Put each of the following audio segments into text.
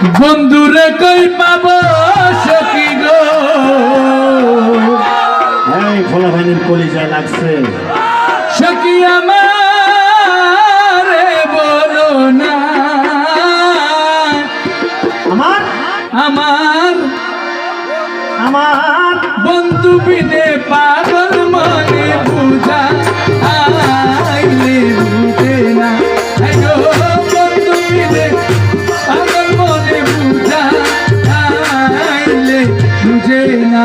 বন্ধুরে কই পাব সখী গো? এই ফলা ভাইনের কলিজা লাগছে। সখী আমার বলো না। আমার? আমার আমার? বন্ধু বিনে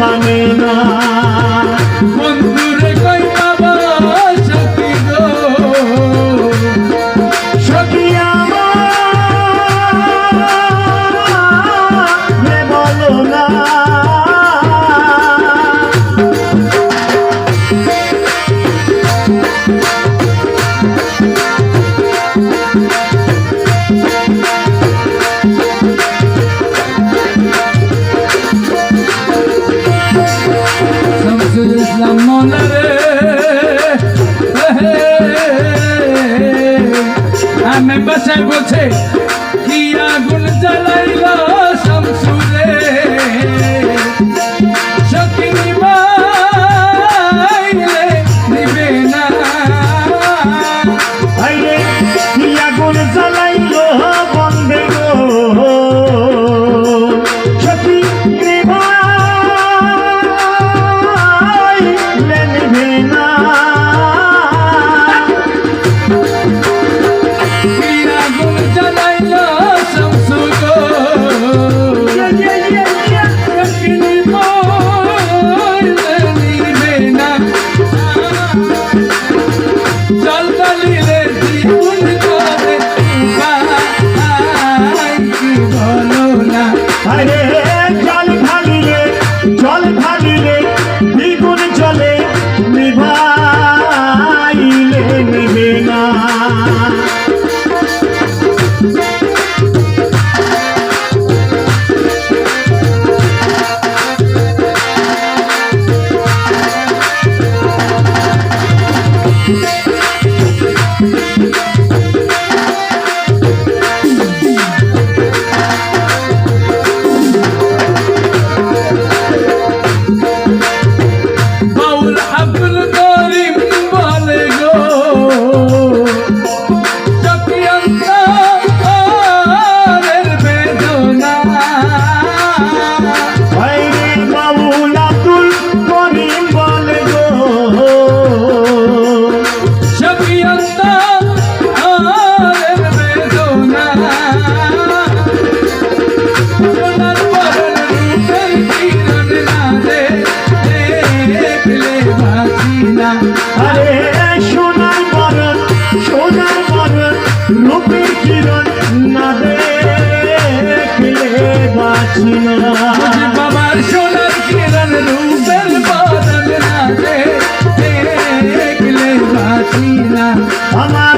মানে না। বন্ধু ইসলাম মনে রে। আমি বাসা গোছে কি আগুন জ্বালাইলা? হলো না আরে জল ঢালিলে জল ঢালিলে দ্বিগুণ চলে। বাবার সোনার কিরণ রূপের বাদল না দেখলে বাঁচি না আমার